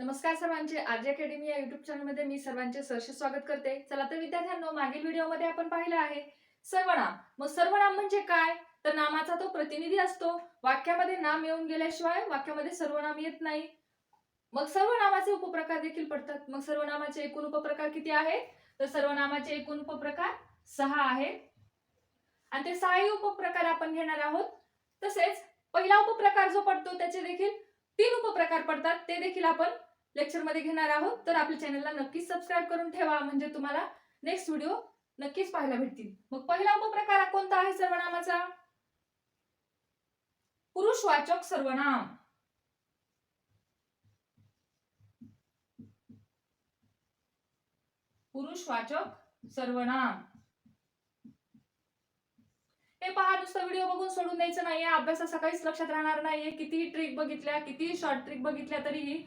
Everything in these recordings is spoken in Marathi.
नमस्कार सर्वांचे. आर्ज अकॅडमी या युट्यूब चॅनलमध्ये मी सर्वांचे सहर्ष स्वागत करते. चला तर विद्यार्थ्यांनो मागील व्हिडिओमध्ये आपण पाहिलं आहे सर्वनाम. मग सर्वनाम म्हणजे काय? तर नामाचा तो प्रतिनिधी असतो. वाक्यामध्ये नाम येऊन गेल्याशिवाय वाक्यामध्ये सर्वनाम येत नाही. मग सर्वनामाचे उपप्रकार देखील पडतात. मग सर्वनामाचे एकूण उपप्रकार किती आहेत तर सर्वनामाचे एकूण उपप्रकार सहा आहेत आणि ते सहाही उपप्रकार आपण घेणार आहोत. तसेच पहिला उपप्रकार जो पडतो त्याचे देखील तीन उपप्रकार पडतात. ते देखील आपण लेक्चरमध्ये घेणार आहोत तर आपल्या चॅनलला नक्कीच सबस्क्राईब करून ठेवा म्हणजे तुम्हाला नेक्स्ट व्हिडिओ नक्कीच पाहायला भेटतील. मग पहिला उपप्रकार कोणता आहे सर्वनामाचा? पुरुषवाचक सर्वनाम. पुरुषवाचक सर्वनाम. हे पहा नुसतं व्हिडिओ बघून सोडून द्यायचं नाहीये अभ्यासाचा काहीच लक्षात राहणार नाहीये. कितीही ट्रिक बघितल्या कितीही शॉर्ट ट्रिक बघितल्या तरीही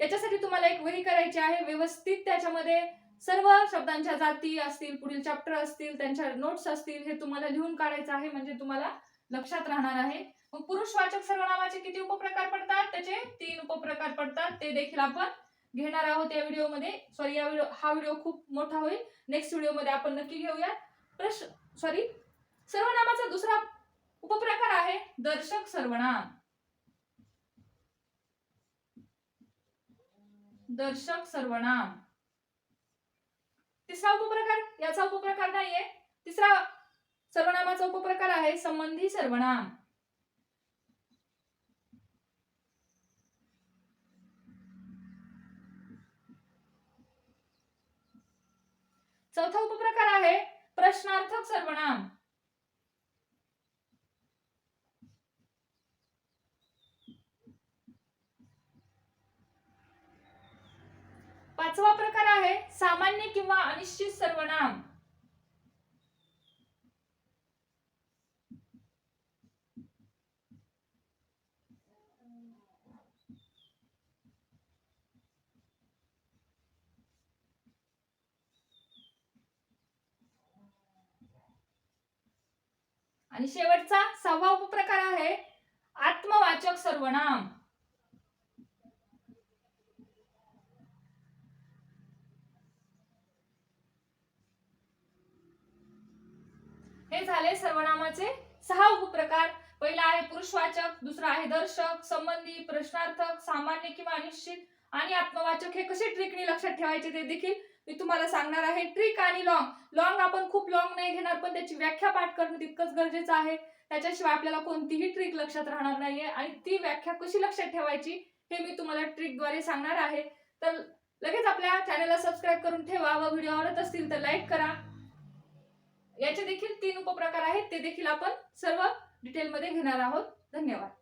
याच्यासाठी तुम्हाला एक वही करायची आहे. व्यवस्थित त्याच्यामध्ये सर्व शब्दांच्या जाती असतील पुढील चॅप्टर असतील त्यांच्या नोट्स असतील हे तुम्हाला लिहून काढायचं आहे. म्हणजे तुम्हाला लक्षात राहणार आहे. मग पुरुषवाचक सर्वनामाचे किती उपप्रकार पडतात? त्याचे तीन उपप्रकार पडतात. ते देखील आपण घेणार आहोत या व्हिडिओमध्ये. सॉरी या व्हिडिओ हा व्हिडिओ खूप मोठा होईल. नेक्स्ट व्हिडिओमध्ये आपण नक्की घेऊया प्रश्न सॉरी सर्वनामाचा दुसरा उपप्रकार आहे दर्शक सर्वनाम. दर्शक सर्वनाम. तिसरा उपप्रकार याचा उपप्रकार नाहीये. तिसरा सर्वनामाचा उपप्रकार आहे संबंधी सर्वनाम. चौथा उपप्रकार आहे प्रश्नार्थक सर्वनाम. पाचवा प्रकार आहे सामान्य किंवा अनिश्चित सर्वनाम. आणि शेवटचा सहावा उपप्रकार आहे आत्मवाचक सर्वनाम. हे झाले सर्वनामाचे सहा उपप्रकार. पहिला आहे पुरुषवाचक दुसरा आहे दर्शक संबंधी प्रश्नार्थक सामान्य किंवा अनिश्चित. आणि आत्मवाचक हे कसे ट्रिकनी लक्षात ठेवायचे ते देखील मी तुम्हाला सांगणार आहे. ट्रिक आणि लॉंग लॉंग आपण खूप लॉंग नाही घेणार पण त्याची व्याख्या पाठ करणं तितकंच गरजेचं आहे. त्याच्याशिवाय आपल्याला कोणतीही ट्रिक लक्षात राहणार नाहीये. आणि ती व्याख्या कशी लक्षात ठेवायची हे मी तुम्हाला ट्रिकद्वारे सांगणार आहे. तर लगेच आपल्या चॅनलला सबस्क्राईब करून ठेवा व व्हिडिओ आवडत असतील तर लाईक करा. याचे देखील तीन उपप्रकार आहेत. ते देखील आपण सर्व डिटेलमध्ये घेणार आहोत. धन्यवाद.